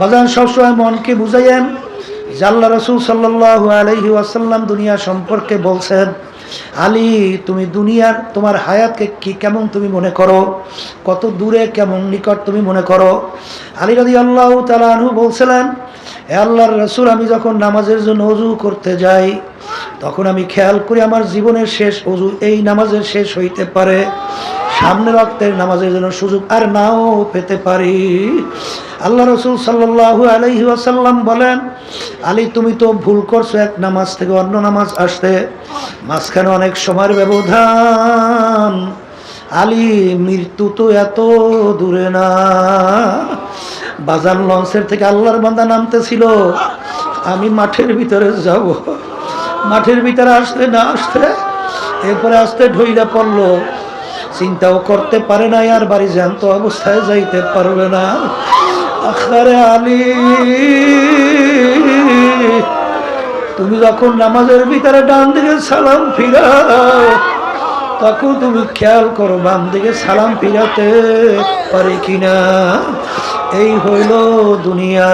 বাজান সবসময় মনকে বুঝাইয়েন আল্লাহ রসুল সাল্লাহ আলহি ওয়াসাল্লাম দুনিয়া সম্পর্কে বলছেন, আলী, তুমি দুনিয়ার, তোমার হায়াতকে কি কেমন তুমি মনে করো? কত দূরে, কেমন নিকট তুমি মনে করো? আলী রাজি আল্লাহ তালু বলছিলেন, এ আল্লাহর রসুল, আমি যখন নামাজের জন্য অজু করতে যাই, তখন আমি খেয়াল করি আমার জীবনের শেষ অজু এই নামাজের শেষ হইতে পারে। সামনে রক্তের নামাজের জন্য সুযোগ আর নাও পেতে পারি। আল্লাহ রসুল সাল্লাহু আলহি আসাল্লাম বলেন, আলী, তুমি তো ভুল করছ, এক নামাজ থেকে অন্য নামাজ আসতে। মাঝখানে অনেক সময়ের ব্যবধান। আলী, মৃত্যু তো এত দূরে না। বাজার লঞ্চের থেকে আল্লাহর বান্দা নামতেছিল। আমি মাঠের ভিতরে যাব। মাঠের ভিতরে আসতে না আসতে এরপরে আসতে ঢইলা পড়ল। চিন্তাও করতে পারে না, আর বাড়ি জ্যান্ত অবস্থায় যাইতে পারবে না। আখারে আলী, তুমি যখন নামাজের ভিতরে ডান দিকে সালাম ফিরাও, তখন তুমি খেয়াল করো বাম দিকে সালাম ফিরাতে পারে কিনা। এই হইল দুনিয়া।